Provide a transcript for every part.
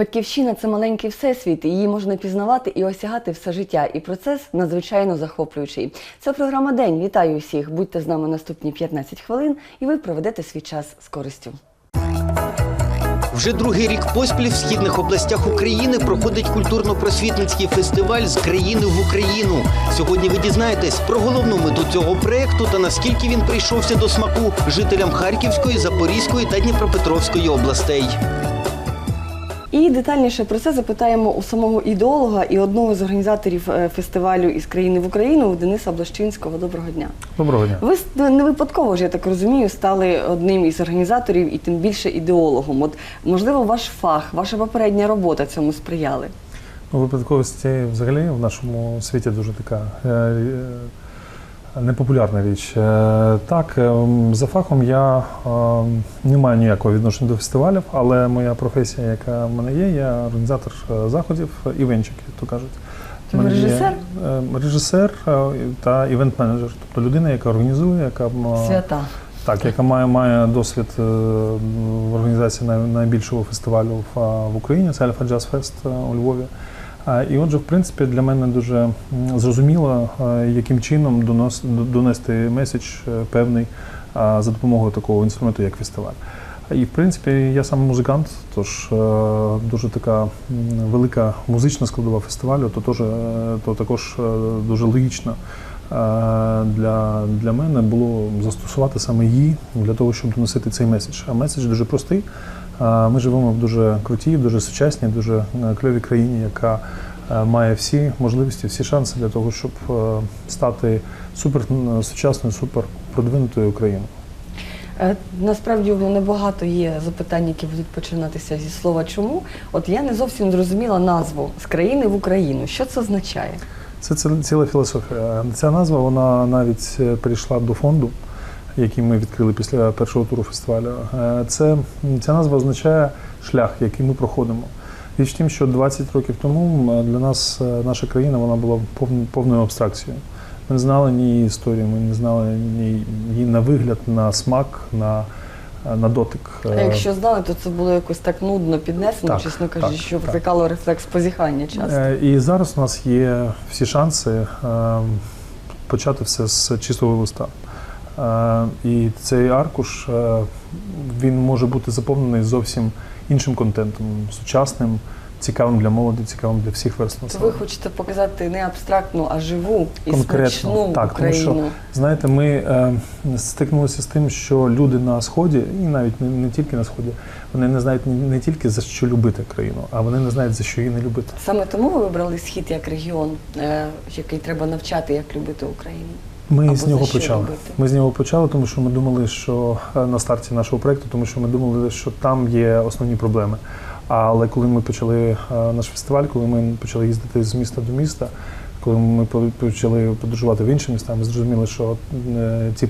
Батьківщина це маленький всесвіт, її можна пізнавати і осягати все життя. І процес надзвичайно захоплюючий. Це програма День. Вітаю усіх. Будьте з нами наступні 15 хвилин, і ви проведете свій час з користю. Вже другий рік поспіль в східних областях України проходить культурно-просвітницький фестиваль з країни в Україну. Сьогодні ви дізнаєтесь про головну мету цього проекту та наскільки він прийшовся до смаку жителям Харківської, Запорізької та Дніпропетровської областей. І детальніше про це запитаємо у самого ідеолога і одного з організаторів е, фестивалю із країни в Україну Дениса Блащинського. Доброго дня. Доброго дня. Ви не випадково ж, я так розумію, стали одним із організаторів і тим більше ідеологом. От можливо, ваш фах, ваша попередня робота цьому сприяли. Ну, випадковості взагалі в нашому світі дуже така е, е, непопулярна річ. Е, так, е, за фахом я е, не маю ніякого відношення до фестивалів, але моя професія, яка в мене є, я організатор е, заходів, івенчик, як то кажуть. Є, режисер? е, Режисер е, та івент-менеджер, тобто людина, яка організує, яка Свята. Так, яка має, має досвід в організації най- найбільшого фестивалю в, Україні, це Альфа Джаз Фест у Львові. І отже, в принципі, для мене дуже зрозуміло, яким чином донос, донести меседж е, певний за допомогою такого інструменту, як фестиваль. І в принципі, я сам музикант, тож е, дуже така велика музична складова фестивалю, то, теж, е, то також дуже логічно для, для мене було застосувати саме її для того, щоб доносити цей меседж. А меседж дуже простий. Ми живемо в дуже крутій, дуже сучасній, дуже е, кльовій країні, яка е, має всі можливості, всі шанси для того, щоб е, стати супер сучасною, супер продвинутою Україною. Насправді у мене багато є запитань, які будуть починатися зі слова чому. От я не зовсім зрозуміла назву з країни в Україну. Що це означає? Це ціла- філософія. Ця назва вона навіть прийшла до фонду, який ми відкрили після першого туру фестивалю. Е, Це ця назва означає шлях, який ми проходимо. Річ в тім, що 20 років тому для нас е, наша країна вона була повн- повною абстракцією. Ми не знали ні її історії, ми не знали ні її на вигляд, на смак, на, на дотик. А Е, якщо знали, то це було якось так нудно піднесено, Так, чесно кажучи, що викликало рефлекс позіхання часто. Е, І зараз у нас є всі шанси е, почати все з чистого листа. Е, І цей аркуш е, він може бути заповнений зовсім іншим контентом, сучасним, цікавим для молоді, цікавим для всіх верств ви хочете показати не абстрактну, а живу і Конкретно, смачну так, тому що Знаєте, ми е, стикнулися з тим, що люди на сході, і навіть не, не тільки на сході, вони не знають не, не тільки за що любити країну, а вони не знають за що її не любити. Саме тому ви вибрали схід як регіон, е, який треба навчати, як любити Україну. Ми Або з нього почали. робити? Ми з нього почали, тому що ми думали, що е, на старті нашого проекту, тому що ми думали, що там є основні проблеми. Але коли ми почали е, наш фестиваль, коли ми почали їздити з міста до міста, коли ми по- почали подорожувати в інші міста, ми зрозуміли, що е, ці,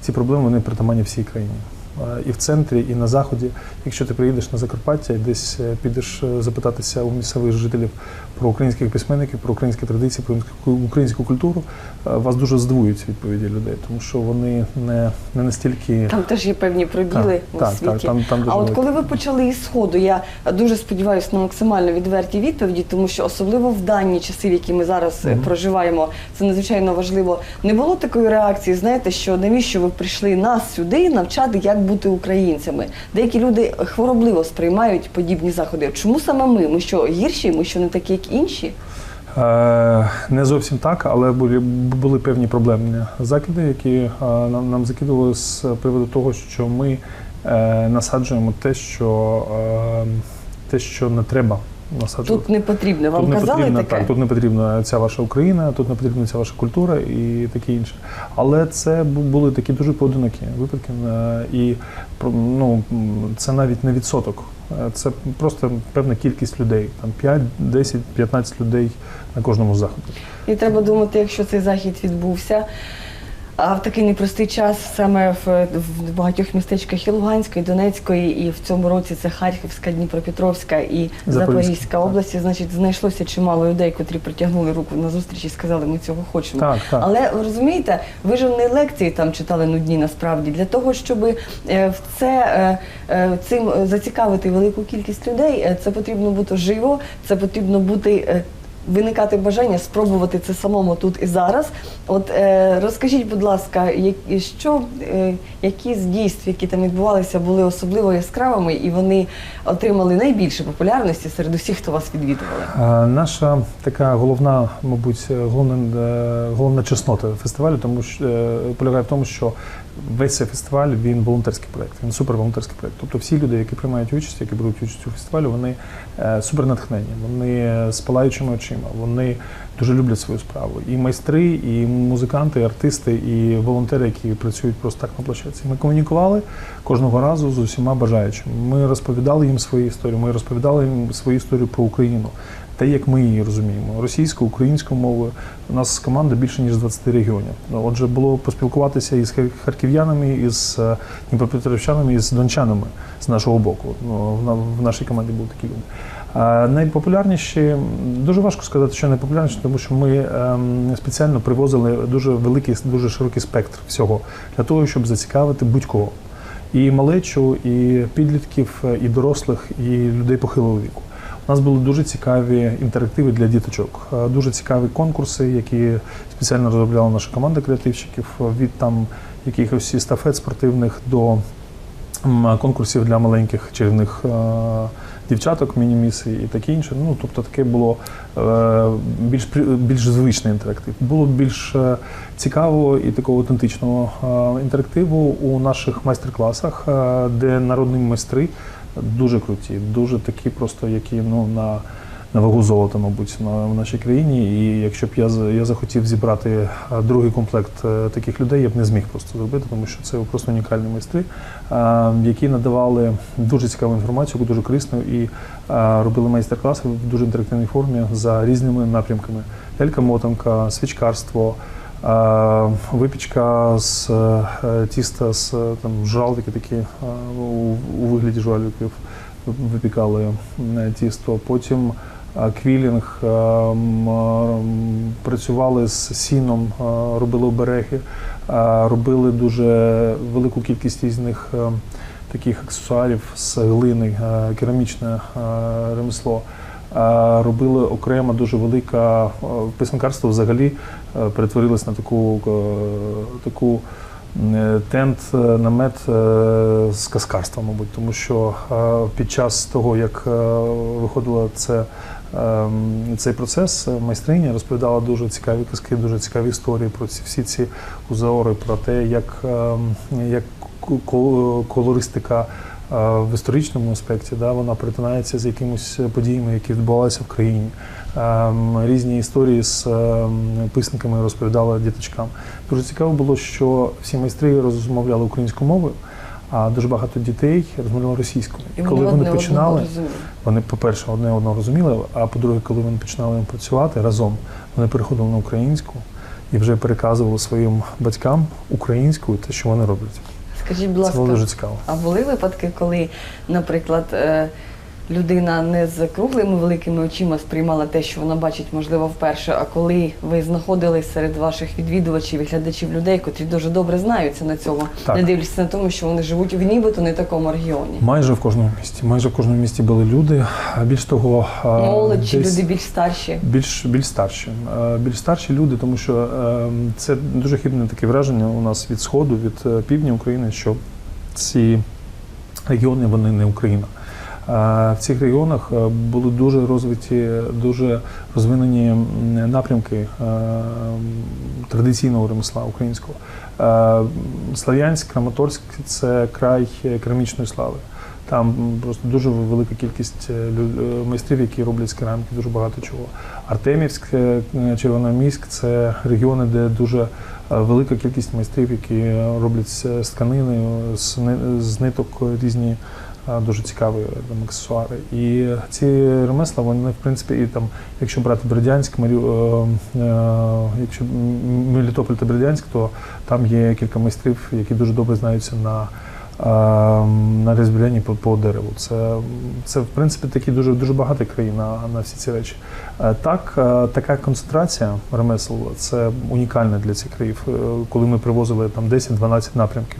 ці проблеми вони притаманні всій країні. Е, І в центрі, і на заході. Якщо ти приїдеш на Закарпаття і десь е, підеш е, запитатися у місцевих жителів про українських письменників, про українські традиції, про українську- культуру, вас дуже здивують відповіді людей, тому що вони не, не настільки Там теж є певні пробіли Так, у так, світі. так, там- там дуже а от коли ви почали із сходу, я дуже сподіваюся на максимально відверті відповіді, тому що особливо в дані часи, в які ми зараз е, Мгм. проживаємо, це надзвичайно важливо. Не було такої реакції, знаєте, що навіщо ви прийшли нас сюди навчати, як бути українцями? Деякі люди хворобливо сприймають подібні заходи. Чому саме ми? Ми що гірші? Ми що не такі, як інші? Е, Не зовсім так, але були, були певні проблемні закиди, які е, нам, нам закидували з приводу того, що ми е, насаджуємо те, що, те, що не треба насаджувати. Тут не потрібно. Вам тут не казали потрібна, таке? так, тут не потрібна ця ваша Україна, тут не потрібна ця ваша культура і таке інше. Але це були такі дуже поодинокі випадки. е, І ну, це навіть не відсоток. Е, Це просто певна кількість людей, там 5, 10, 15 людей на кожному заході. І треба думати, якщо цей захід відбувся. А в такий непростий час саме в, в багатьох містечках і Луганської, і Донецької, і в цьому році це Харківська, Дніпропетровська і Запорізька. Області. Значить, знайшлося чимало людей, котрі протягнули руку на зустріч і сказали, ми цього хочемо. Так, так. Але розумієте, ви ж не лекції там читали нудні насправді для того, щоб е, в це е, е, цим зацікавити велику кількість людей. Це потрібно бути живо, це потрібно бути. Виникати бажання спробувати це самому тут і зараз. От е, розкажіть, будь ласка, як- що е, які з дійств, які там відбувалися, були особливо яскравими, і вони отримали найбільше популярності серед усіх, хто вас відвідували? Е, Наша така головна, мабуть, е, головна, е, головна чеснота фестивалю, тому що полягає в тому, що весь цей фестиваль він волонтерський проект, він суперволонтерський проект. Тобто всі люди, які приймають участь, які беруть участь у фестивалі, вони е, супернатхнені, вони з палаючими очима, вони дуже люблять свою справу. І майстри, і музиканти, і артисти, і волонтери, які працюють просто так на площадці. Ми комунікували кожного разу з усіма бажаючими. Ми розповідали їм свої історії, ми розповідали їм свою історію про Україну. Те, як ми її розуміємо, російською, українською мовою. У нас команда більше ніж 20 регіонів. Ну, Отже, було поспілкуватися із хар- харків'янами, із е, дніпропетровчанами, із дончанами з нашого боку. Ну, в нашій команді були такі люди. Найпопулярніші, дуже важко сказати, що найпопулярніші, тому що ми ем, спеціально привозили дуже великий, дуже широкий спектр всього для того, щоб зацікавити будь-кого. І малечу, і підлітків, і дорослих, і людей похилого віку. У нас були дуже цікаві інтерактиви для діточок, е, дуже цікаві конкурси, які спеціально розробляла наша команда креативщиків е, від там якихось естафет спортивних до конкурсів для маленьких чарівних е, дівчаток, міні-міси і таке інше. Ну тобто таке було більш більш звичний інтерактив. Було більш цікавого і такого аутентичного інтерактиву у наших майстер-класах, де народні майстри дуже круті, дуже такі, просто які ну на. На вагу золота, мабуть, на в нашій країні. І якщо б я я захотів зібрати е, другий комплект е, таких людей, я б не зміг просто зробити, тому що це просто унікальні майстри, е, які надавали дуже цікаву інформацію, дуже корисну і робили майстер-класи в дуже інтерактивній формі за різними напрямками: лялька-мотанка, свічкарство. Випічка з е, тіста з там журавлики такі у, вигляді журавликів випікали е, тісто. Потім квілінг, е, працювали з сіном, робили обереги, робили дуже велику кількість різних таких аксесуарів з глини, керамічне ремесло. Робили окремо дуже велика писанкарство взагалі е, перетворилось на таку, е, таку е, тент, намет з каскарства, мабуть, тому що під час того, як виходило це. ем, Цей процес майстриня розповідала дуже цікаві казки, дуже цікаві історії про ці всі ці узори, про те, як, ем, як ко- колористика в історичному аспекті, да, вона перетинається з якимись подіями, які відбувалися в країні. Різні історії з ем, писанками розповідала діточкам. Дуже цікаво було, що всі майстри розмовляли українською мовою, а дуже багато дітей розмовляли російською. І Коли вони починали, вони, по-перше, одне одного розуміли, а по-друге, коли вони починали працювати разом, вони переходили на українську і вже переказували своїм батькам українською те, що вони роблять. Скажіть, будь Це було дуже цікаво. А були випадки, коли, наприклад, е, людина не з круглими великими очима сприймала те, що вона бачить, можливо, вперше, а коли ви знаходились серед ваших відвідувачів і глядачів людей, котрі дуже добре знаються на цьому, Так. не дивлячись на тому, що вони живуть в нібито не такому регіоні. Майже в кожному місті. Майже в кожному місті були люди. Більш того, Молодь чи люди більш старші. більш, більш старші. Більш старші люди, тому що е, це дуже хибне таке враження у нас від сходу, від е, півдня України, що ці регіони вони не Україна. В цих регіонах е, були дуже розвиті, дуже розвинені напрямки е, традиційного ремесла українського. Е, Слав'янськ, Краматорськ це край керамічної слави. Там просто дуже велика кількість е, е, майстрів, які роблять з кераміки дуже багато чого. Артемівськ, е, Червономіськ це регіони, де дуже велика кількість майстрів, які роблять з- тканини, з, ниток різні дуже цікаві там, аксесуари. І ці ремесла, вони, в принципі, і там, якщо брати Бердянськ, Марі... якщо Мелітополь та Бердянськ, то там є кілька майстрів, які дуже добре знаються на, на різбіляні по, по дереву. Це, це, в принципі, такі дуже, дуже багато країн на, на всі ці речі. Е, Так, е, така концентрація ремесел це унікальна для цих країв, е, коли ми привозили там 10-12 напрямків.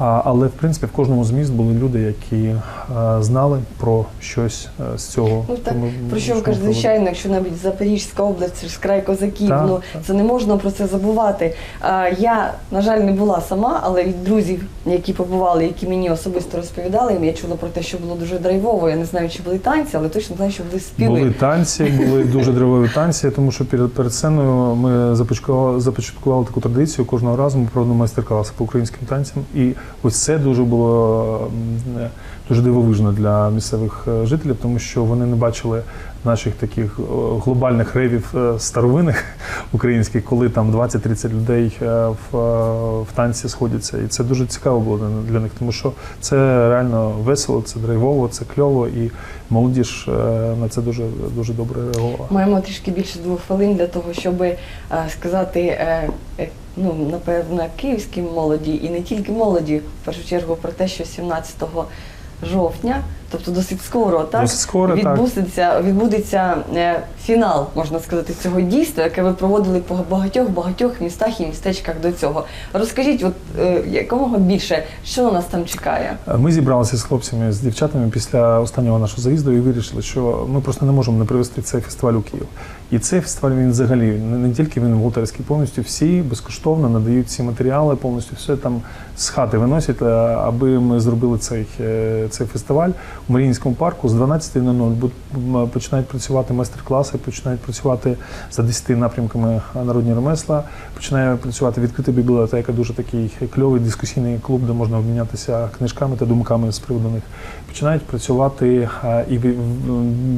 Але в принципі в кожному з міст були люди, які е, знали про щось е, з цього. Ну так, Тому, про що ви кажете, звичайно, якщо навіть Запорізька область, це ж край козаків, Так, ну так. це не можна про це забувати. Я, на жаль, не була сама, але від друзів, які побували, які мені особисто розповідали, я чула про те, що було дуже драйвово. Я не знаю, чи були танці, але точно знаю, що були співи. Були танці, були дуже драйвові танці, тому що перед, перед сценою ми започаткували, започаткували таку традицію. Кожного разу ми проводимо майстер-класи по українським танцям. І ось це дуже було е, дуже дивовижно для місцевих е, жителів, тому що вони не бачили наших таких е, глобальних ревів старовинних українських, коли там 20-30 людей в, в танці сходяться. І це дуже цікаво було для- них, тому що це реально весело, це драйвово, це кльово, і молодіж на це дуже дуже добре реагувала. Маємо трішки більше двох хвилин для того, щоб сказати, ну напевно, київській молоді і не тільки молоді, в першу чергу про те, що 17 жовтня, тобто досить скоро, так Досить скоро, так. відбудеться, відбудеться е, фінал, можна сказати, цього дійства, яке ви проводили по багатьох багатьох містах і містечках до цього. Розкажіть, от е, якомога більше, що на нас там чекає? Ми зібралися з хлопцями, з дівчатами після останнього нашого заїзду і вирішили, що ми просто не можемо не привезти цей фестиваль у Київ. І цей фестиваль він взагалі не, не тільки він волонтерський, повністю всі безкоштовно надають ці матеріали, повністю все там з хати виносять, е, аби ми зробили цей, е, цей фестиваль у Маріїнському парку з 12.00 починають працювати майстер-класи, починають працювати за 10 напрямками народні ремесла, починає працювати відкрита бібліотека, дуже такий кльовий дискусійний клуб, де можна обмінятися книжками та думками з приводу них. Починають працювати і в-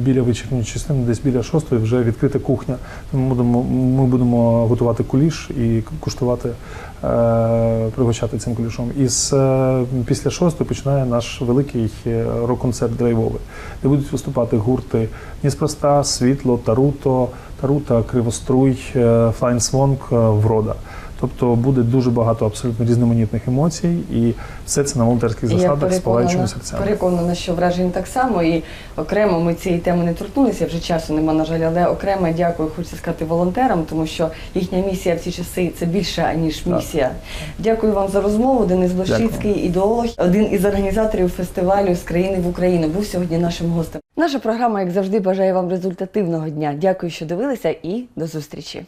біля вечірньої частини, десь біля шостої, вже відкрита кухня. Ми будемо, ми будемо готувати куліш і куштувати, е, пригощати цим кулішом. І з, е, після шостої починає наш великий е, рок-концерт драйвовий, де будуть виступати гурти Неспроста, Світло, Таруто, Тарута, Кривоструй, е, Swank, е, Врода. Тобто буде дуже багато абсолютно різноманітних емоцій, і все це на волонтерських засадах з палаючими серцями. переконана, що вражень так само. І окремо ми цієї теми не торкнулися, вже часу нема, на жаль, але окремо дякую, хочу сказати, волонтерам, тому що їхня місія в ці часи це більше, ніж Так. місія. Дякую вам за розмову. Денис Блащицький, ідеолог, один із організаторів фестивалю з країни в Україну, був сьогодні нашим гостем. Наша програма, як завжди, бажає вам результативного дня. Дякую, що дивилися, і до зустрічі.